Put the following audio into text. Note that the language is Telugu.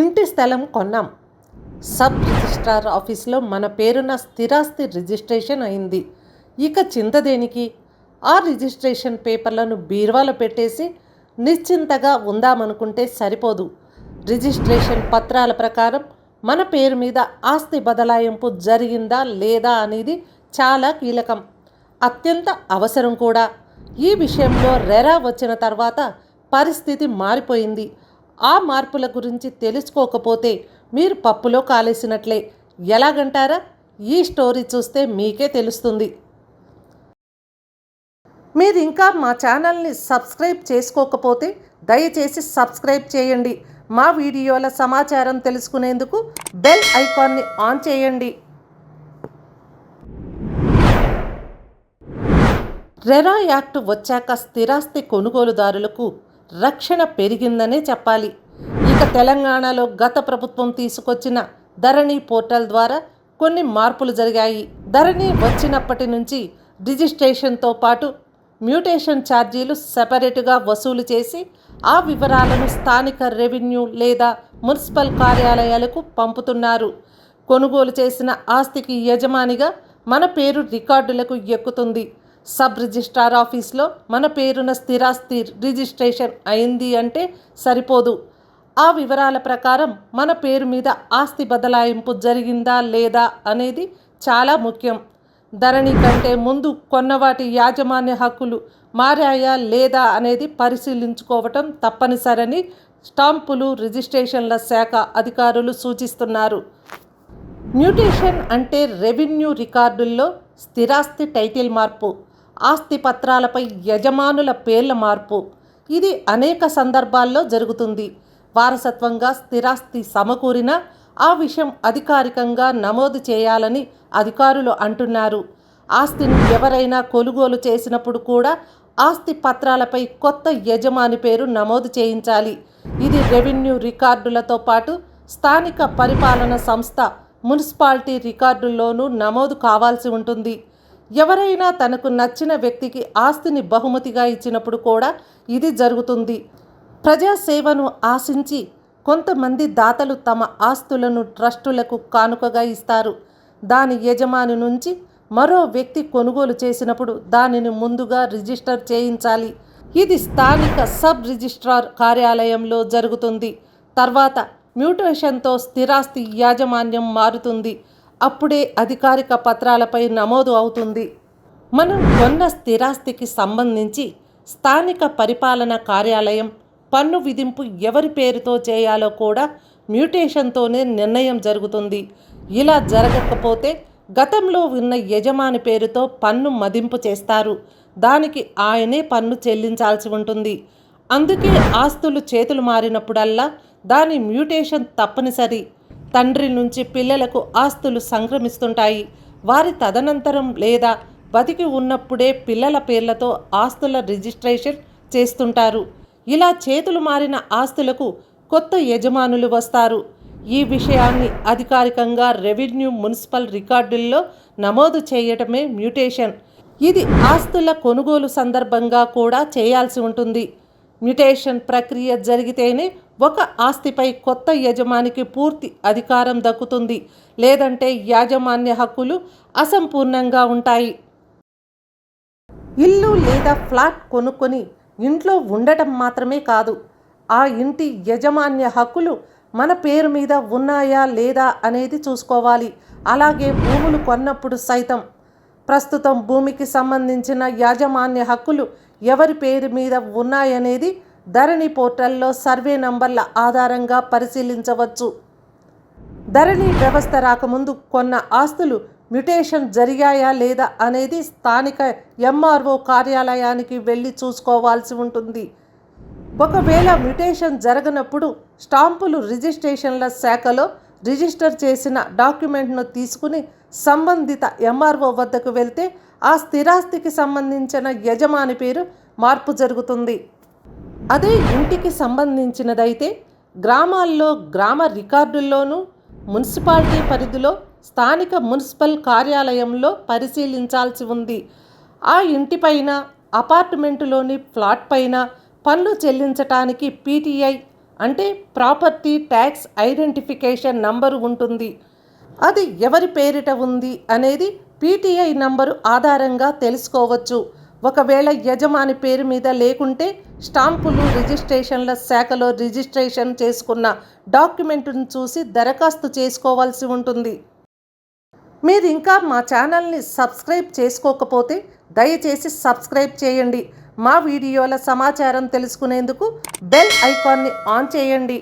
ఇంటి స్థలం కొన్నాం. సబ్ రిజిస్ట్రార్ ఆఫీస్లో మన పేరున స్థిరాస్తి రిజిస్ట్రేషన్ అయింది. ఇక చింత దేనికి? ఆ రిజిస్ట్రేషన్ పేపర్లను బీర్వాలో పెట్టేసి నిశ్చింతగా ఉందామనుకుంటే సరిపోదు. రిజిస్ట్రేషన్ పత్రాల ప్రకారం మన పేరు మీద ఆస్తి బదలాయింపు జరిగిందా లేదా అనేది చాలా కీలకం. అత్యంత అవసరం కూడా. ఈ విషయంలో రెరా వచ్చిన తర్వాత పరిస్థితి మారిపోయింది. ఆ మార్పుల గురించి తెలుసుకోకపోతే మీరు పప్పులో కాలేసినట్లే. ఎలాగంటారా? ఈ స్టోరీ చూస్తే మీకే తెలుస్తుంది. మీరు ఇంకా మా ఛానల్ని సబ్స్క్రైబ్ చేసుకోకపోతే దయచేసి సబ్స్క్రైబ్ చేయండి. మా వీడియోల సమాచారం తెలుసుకునేందుకు బెల్ ఐకాన్ని ఆన్ చేయండి. రెరా యాక్ట్ వచ్చాక స్థిరాస్తి కొనుగోలుదారులకు రక్షణ పెరిగిందనే చెప్పాలి. ఇక తెలంగాణలో గత ప్రభుత్వం తీసుకొచ్చిన ధరణి పోర్టల్ ద్వారా కొన్ని మార్పులు జరిగాయి. ధరణి వచ్చినప్పటి నుంచి రిజిస్ట్రేషన్తో పాటు మ్యూటేషన్ ఛార్జీలు సెపరేటుగా వసూలు చేసి ఆ వివరాలను స్థానిక రెవెన్యూ లేదా మున్సిపల్ కార్యాలయాలకు పంపుతున్నారు. కొనుగోలు చేసిన ఆస్తికి యజమానిగా మన పేరు రికార్డులకు ఎక్కుతుంది. సబ్ రిజిస్ట్రార్ ఆఫీస్లో మన పేరున స్థిరాస్తి రిజిస్ట్రేషన్ అయింది అంటే సరిపోదు. ఆ వివరాల ప్రకారం మన పేరు మీద ఆస్తి బదలాయింపు జరిగిందా లేదా అనేది చాలా ముఖ్యం. ధరణి కంటే ముందు కొన్నవాటి యాజమాన్య హక్కులు మారాయా లేదా అనేది పరిశీలించుకోవటం తప్పనిసరని స్టాంపులు రిజిస్ట్రేషన్ల శాఖ అధికారులు సూచిస్తున్నారు. మ్యూటేషన్ అంటే రెవెన్యూ రికార్డుల్లో స్థిరాస్తి టైటిల్ మార్పు. ఆస్తి పత్రాలపై యజమానుల పేర్ల మార్పు. ఇది అనేక సందర్భాల్లో జరుగుతుంది. వారసత్వంగా స్థిరాస్తి సమకూరిన ఆ విషయం అధికారికంగా నమోదు చేయాలని అధికారులు అంటున్నారు. ఆస్తిని ఎవరైనా కొనుగోలు చేసినప్పుడు కూడా ఆస్తి పత్రాలపై కొత్త యజమాని పేరు నమోదు చేయించాలి. ఇది రెవెన్యూ రికార్డులతో పాటు స్థానిక పరిపాలన సంస్థ మున్సిపాలిటీ రికార్డుల్లోనూ నమోదు కావాల్సి ఉంటుంది. ఎవరైనా తనకు నచ్చిన వ్యక్తికి ఆస్తిని బహుమతిగా ఇచ్చినప్పుడు కూడా ఇది జరుగుతుంది. ప్రజాసేవను ఆశించి కొంతమంది దాతలు తమ ఆస్తులను ట్రస్టులకు కానుకగా ఇస్తారు. దాని యజమాని నుంచి మరో వ్యక్తి కొనుగోలు చేసినప్పుడు దానిని ముందుగా రిజిస్టర్ చేయించాలి. ఇది స్థానిక సబ్ రిజిస్ట్రార్ కార్యాలయంలో జరుగుతుంది. తర్వాత మ్యూటేషన్తో స్థిరాస్తి యాజమాన్యం మారుతుంది. అప్పుడే అధికారిక పత్రాలపై నమోదు అవుతుంది. మనం కొన్న స్థిరాస్తికి సంబంధించి స్థానిక పరిపాలన కార్యాలయం పన్ను విధింపు ఎవరి పేరుతో చేయాలో కూడా మ్యూటేషన్తోనే నిర్ణయం జరుగుతుంది. ఇలా జరగకపోతే గతంలో ఉన్న యజమాని పేరుతో పన్ను మదింపు చేస్తారు. దానికి ఆయనే పన్ను చెల్లించాల్సి ఉంటుంది. అందుకే ఆస్తులు చేతులు మారినప్పుడల్లా దాని మ్యూటేషన్ తప్పనిసరి. తండ్రి నుంచి పిల్లలకు ఆస్తులు సంక్రమిస్తుంటాయి. వారి తదనంతరం లేదా బతికి ఉన్నప్పుడే పిల్లల పేర్లతో ఆస్తుల రిజిస్ట్రేషన్ చేస్తుంటారు. ఇలా చేతులు మారిన ఆస్తులకు కొత్త యజమానులు వస్తారు. ఈ విషయాన్ని అధికారికంగా రెవెన్యూ మున్సిపల్ రికార్డుల్లో నమోదు చేయటమే మ్యూటేషన్. ఇది ఆస్తుల కొనుగోలు సందర్భంగా కూడా చేయాల్సి ఉంటుంది. మ్యుటేషన్ ప్రక్రియ జరిగితేనే ఒక ఆస్తిపై కొత్త యజమానికి పూర్తి అధికారం దక్కుతుంది. లేదంటే యాజమాన్య హక్కులు అసంపూర్ణంగా ఉంటాయి. ఇల్లు లేదా ఫ్లాట్ కొనుక్కొని ఇంట్లో ఉండటం మాత్రమే కాదు. ఆ ఇంటి యజమాన్య హక్కులు మన పేరు మీద ఉన్నాయా లేదా అనేది చూసుకోవాలి. అలాగే భూములు కొన్నప్పుడు సైతం. ప్రస్తుతం భూమికి సంబంధించిన యాజమాన్య హక్కులు ఎవరి పేరు మీద ఉన్నాయనేది ధరణి పోర్టల్లో సర్వే నంబర్ల ఆధారంగా పరిశీలించవచ్చు. ధరణి వ్యవస్థ రాకముందు కొన్న ఆస్తులు మ్యుటేషన్ జరిగాయా లేదా అనేది స్థానిక ఎంఆర్ఓ కార్యాలయానికి వెళ్ళి చూసుకోవాల్సి ఉంటుంది. ఒకవేళ మ్యుటేషన్ జరగనప్పుడు స్టాంపులు రిజిస్ట్రేషన్ల శాఖలో రిజిస్టర్ చేసిన డాక్యుమెంట్ను తీసుకుని సంబంధిత ఎంఆర్ఓ వద్దకు వెళ్తే ఆ స్థిరాస్తికి సంబంధించిన యజమాని పేరు మార్పు జరుగుతుంది. అదే ఇంటికి సంబంధించినదైతే గ్రామాల్లో గ్రామ రికార్డుల్లోనూ మున్సిపాలిటీ పరిధిలో స్థానిక మున్సిపల్ కార్యాలయంలో పరిశీలించాల్సి ఉంది. ఆ ఇంటిపైన అపార్ట్మెంటులోని ఫ్లాట్ పైన పన్ను చెల్లించటానికి పీటీఐ అంటే ప్రాపర్టీ ట్యాక్స్ ఐడెంటిఫికేషన్ నంబరు ఉంటుంది. అది ఎవరి పేరిట ఉంది అనేది పీటీఐ నంబరు ఆధారంగా తెలుసుకోవచ్చు. ఒకవేళ యజమాని పేరు మీద లేకుంటే స్టాంపులు రిజిస్ట్రేషన్ల శాఖలో రిజిస్ట్రేషన్ చేసుకున్న డాక్యుమెంట్ను చూసి దరఖాస్తు చేసుకోవాల్సి ఉంటుంది. మీరు ఇంకా మా ఛానల్ని సబ్స్క్రైబ్ చేసుకోకపోతే దయచేసి సబ్స్క్రైబ్ చేయండి. మా వీడియోల సమాచారం తెలుసుకునేందుకు బెల్ ఐకాన్ని ఆన్ చేయండి.